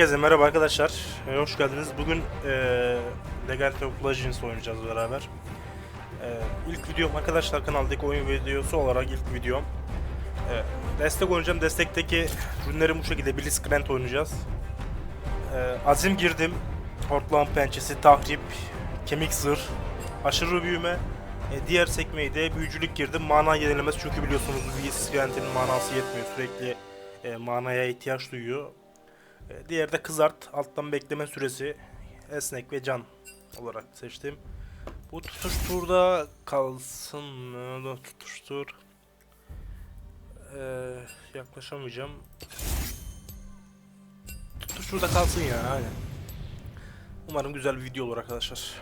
Herkese merhaba arkadaşlar. Ee, hoş geldiniz. Bugün e, Legend of Legends oynayacağız beraber. E, ilk videom arkadaşlar kanaldaki oyun videosu olarak ilk videom. E, destek oynayacağım. Destekteki ürünlerim bu şekilde. Blitzcrank oynayacağız. E, azim girdim. Hortlan pençesi, tahrip, kemik zırh, aşırı büyüme. E, diğer sekmeyi de büyücülük girdim. Mana yenilemez çünkü biliyorsunuz Blitzcrank'in manası yetmiyor. Sürekli e, manaya ihtiyaç duyuyor. E, Diğeri de kızart. Alttan bekleme süresi esnek ve can olarak seçtim. Bu tutuşturda kalsın mı? Tutuştur. Ee, yaklaşamayacağım. Tutuşturda kalsın ya aynen. Umarım güzel bir video olur arkadaşlar.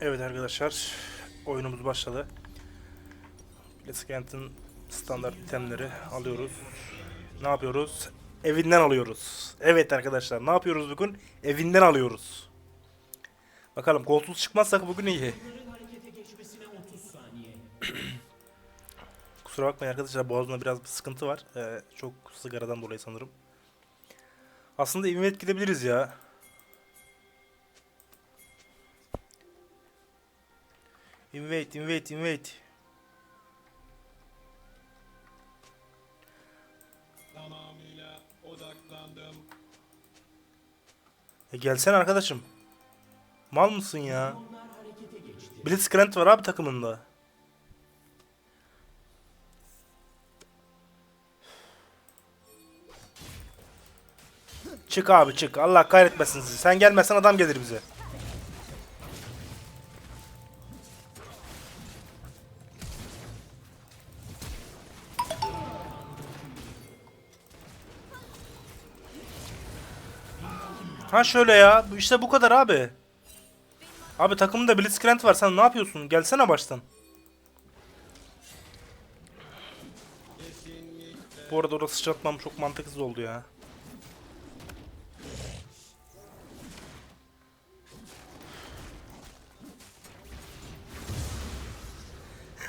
Evet arkadaşlar oyunumuz başladı. Blitzcrank'ın standart itemleri alıyoruz. Ne yapıyoruz? Evinden alıyoruz. Evet arkadaşlar ne yapıyoruz bugün? Evinden alıyoruz. Bakalım kolsuz çıkmazsak bugün iyi. Kusura bakmayın arkadaşlar boğazımda biraz bir sıkıntı var. Ee, çok sigaradan dolayı sanırım. Aslında evime gidebiliriz ya. Invade, invade, invade. E gelsene arkadaşım. Mal mısın ya? Blitzcrank var abi takımında. Çık abi çık. Allah kahretmesin sizi. Sen gelmezsen adam gelir bize. Ha şöyle ya. İşte bu kadar abi. Abi takımda Blitzcrank var. Sen ne yapıyorsun? Gelsene baştan. Bu arada orası sıçratmam çok mantıksız oldu. Ya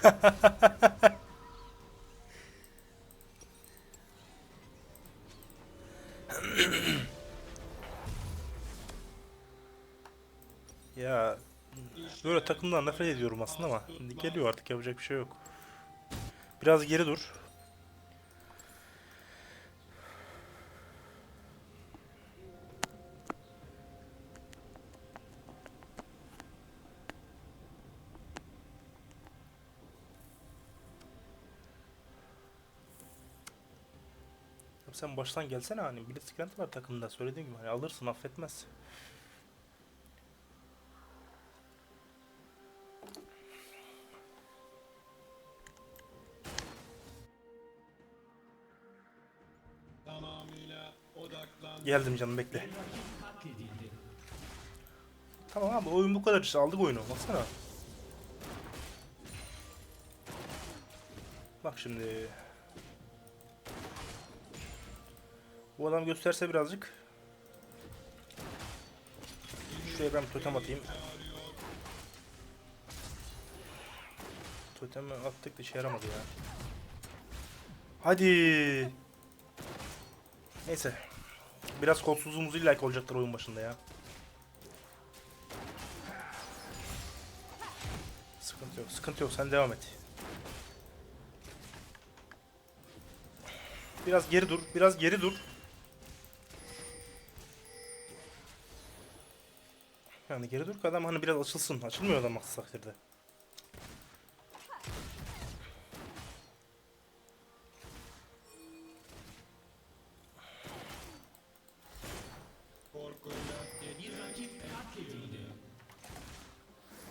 böyle takımdan nefret ediyorum aslında ama geliyor artık yapacak bir şey yok. Biraz geri dur. Sen baştan gelsene hani Blitzcrank var takımda söylediğim gibi hani alırsın affetmez. Geldim canım bekle. Tamam abi oyun bu kadar işte aldık oyunu baksana. Bak şimdi. Bu adam gösterse birazcık. Şuraya ben totem atayım. Totemi attık da işe yaramadı ya. Hadi. Neyse. Biraz kolsuzluğumuz illa ki olacaktır oyun başında ya. Sıkıntı yok, sıkıntı yok. Sen devam et. Biraz geri dur, biraz geri dur. Yani geri dur ki adam hani biraz açılsın. Açılmıyor adam aksi takdirde.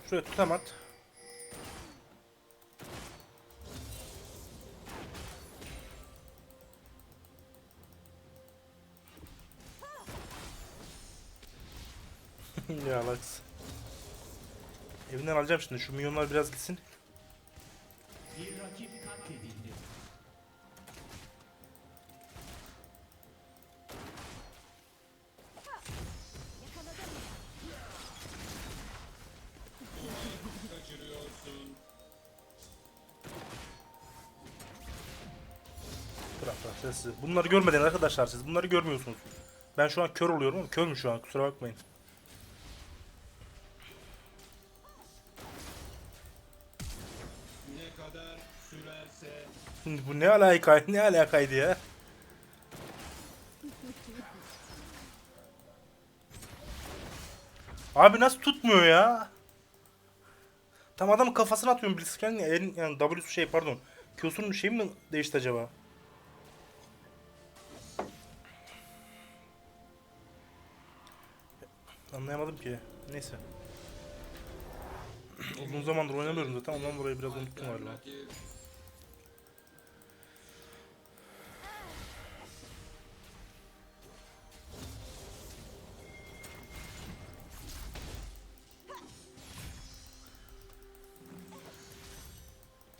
Şuraya tutam at. ya Lux. Evinden alacağım şimdi. Şu milyonlar biraz gitsin. Sessiz. Bunları görmeden arkadaşlar siz bunları görmüyorsunuz. Ben şu an kör oluyorum ama körüm şu an kusura bakmayın. Ne kadar sürerse bu ne alaka ne alakaydı ya? Abi nasıl tutmuyor ya? Tam adamın kafasına atıyorum Blitzcrank en yani W şey pardon. Q'sunun şey mi değişti acaba? Anlayamadım ki. Neyse. Uzun zamandır oynamıyorum zaten ondan dolayı biraz unuttum galiba. rakip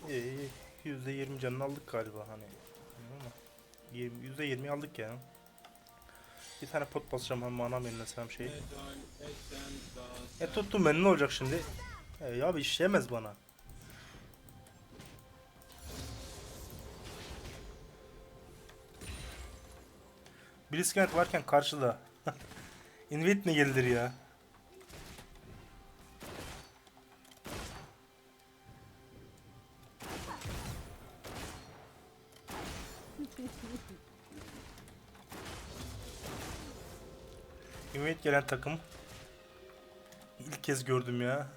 İyi, yüzde yirmi canını aldık galiba hani. Ama. Yirmi- Yüzde yirmi aldık ya. Bir tane pot basacağım hem manam yenilesem şeyi. E tuttum ben ne olacak şimdi? E ya bir işleyemez bana. Blitzcrank varken karşıda. Invade ne gelir ya? Invade gelen takım. İlk kez gördüm ya.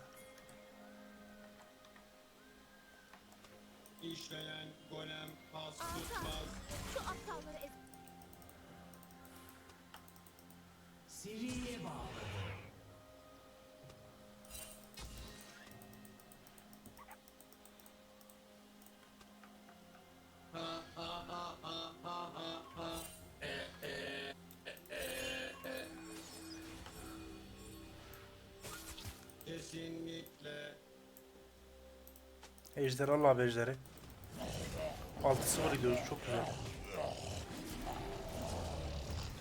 Ejder al abi ejderi. 6-0 gidiyoruz çok güzel.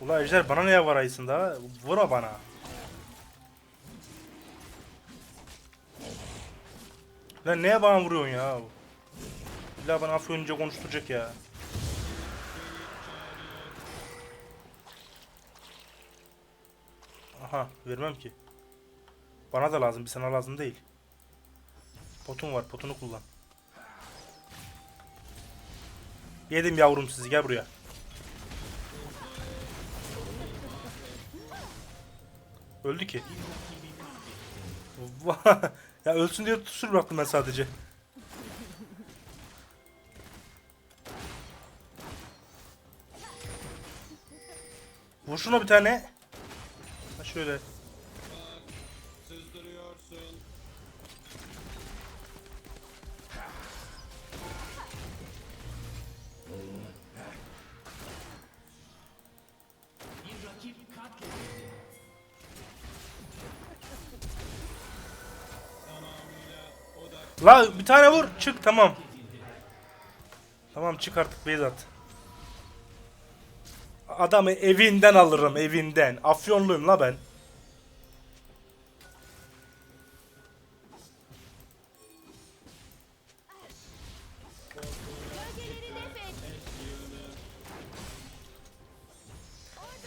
Ula ejder bana niye varayısın da? Vura bana. Lan neye bana vuruyorsun ya? İlla bana afyonca konuşturacak ya. Aha vermem ki. Bana da lazım bir sana lazım değil. Potun var potunu kullan. Yedim yavrum sizi gel buraya. Öldü ki. ya ölsün diye tutur bıraktım sadece. Vur şuna bir tane. Ha şöyle. La bir tane vur çık tamam. Tamam çık artık Beyzat. Adamı evinden alırım evinden. Afyonluyum la ben.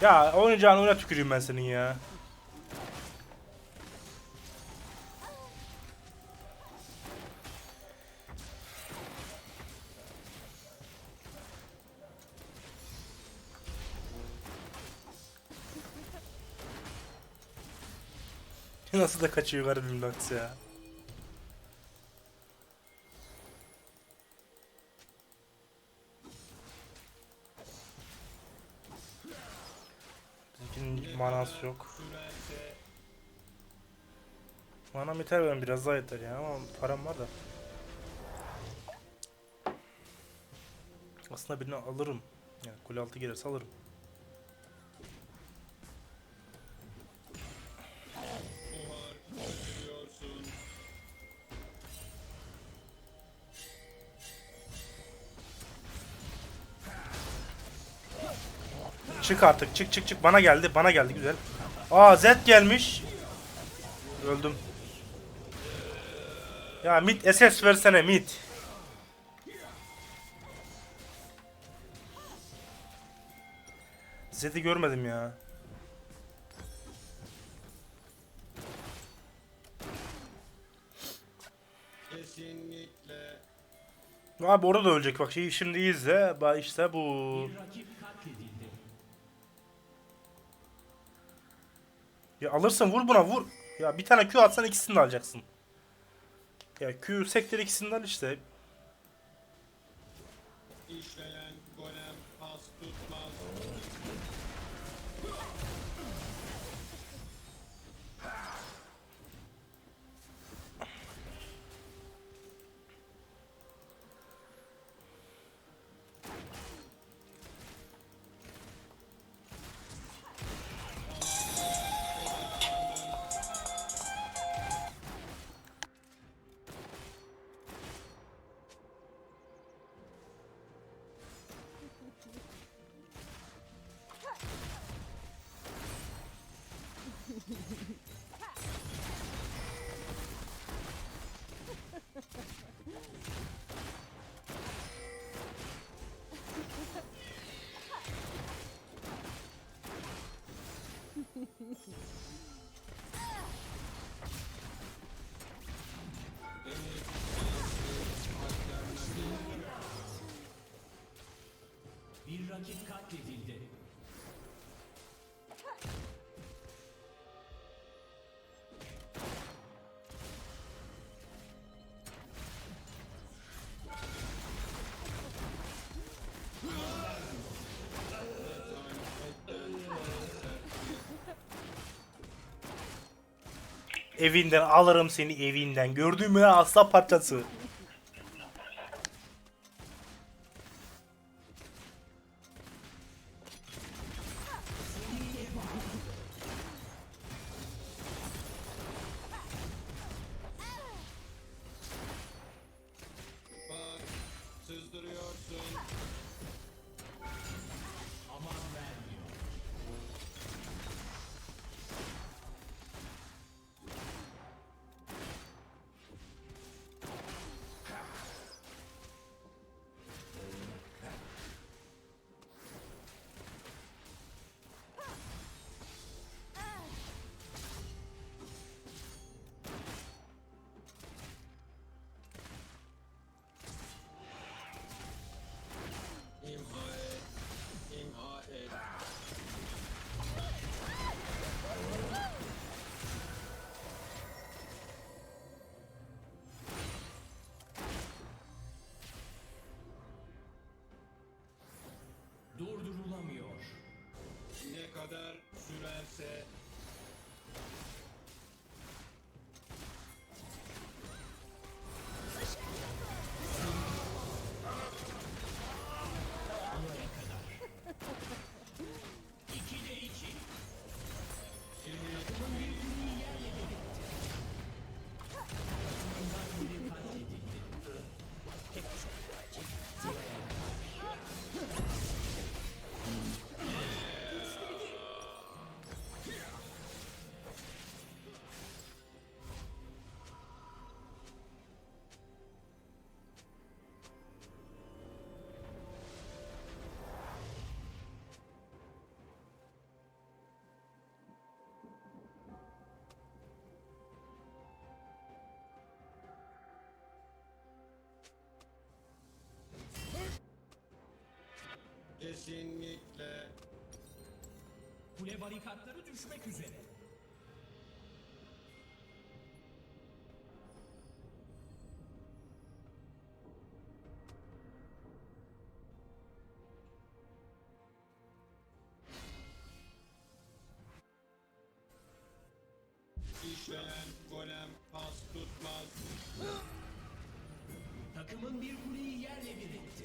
Ya oynayacağın oyuna tüküreyim ben senin ya. Nasıl da kaçıyor garibim Lux ya. Bizimkinin manası yok. Manam yeter benim biraz daha yeter ya ama param var da. Aslında birini alırım. Yani kule altı gelirse alırım. Çık artık çık çık çık bana geldi bana geldi güzel. Aa Z gelmiş. Öldüm. Ya mit SS versene mit. Zed'i görmedim ya. Kesinlikle. Abi orada da ölecek bak şey şimdi izle. Bak işte bu. Ya alırsın vur buna vur. Ya bir tane Q atsan ikisini de alacaksın. Ya Q sektir ikisini de al işte. Evinden alırım seni evinden. Gördün mü asla parçası. Durdurulamıyor. Ne kadar sürerse kesinlikle Kule barikatları düşmek üzere. işleyen golem pas tutmaz. Takımın bir kuleyi yerle bir etti.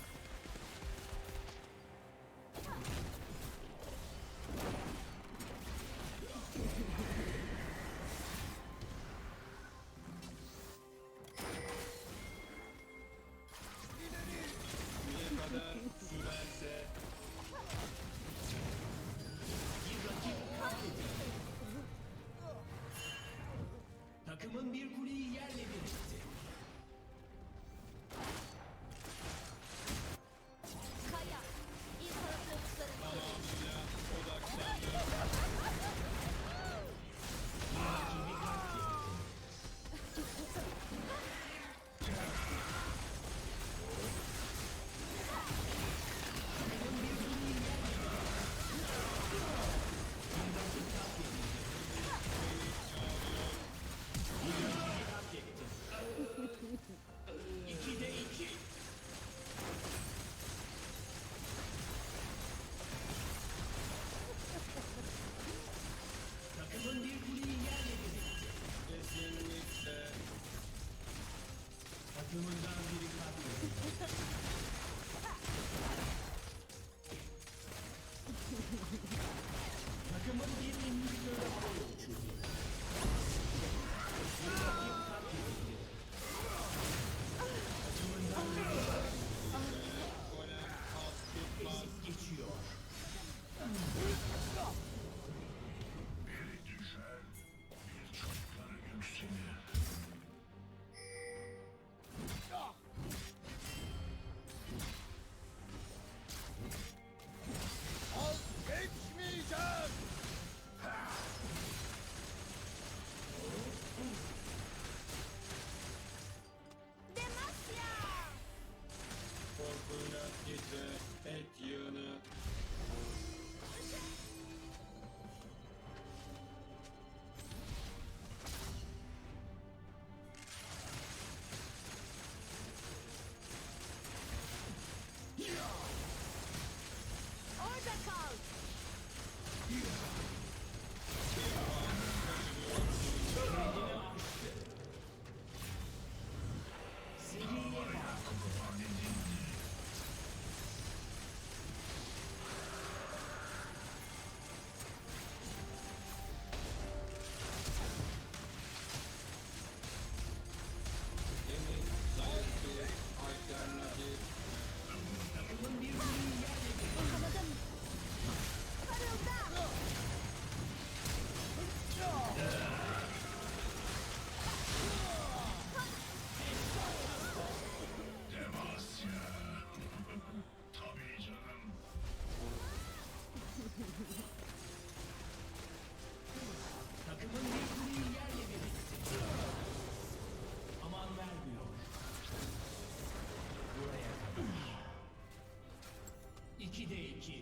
2'de 2. 3'de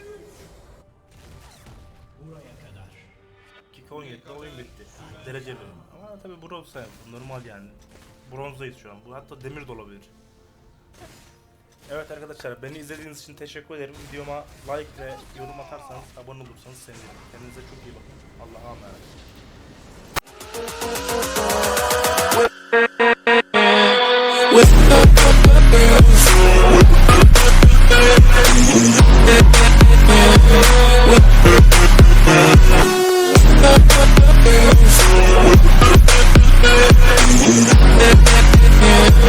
3. Buraya kadar. Kick 17'de oyun bitti. Derece bölüm. Ama tabi bronz sayılır. Normal yani. Bronzdayız şu an. Bu hatta demir de olabilir. Evet arkadaşlar beni izlediğiniz için teşekkür ederim. Videoma like ve yorum atarsanız abone olursanız sevinirim. Kendinize çok iyi bakın. Allah'a emanet.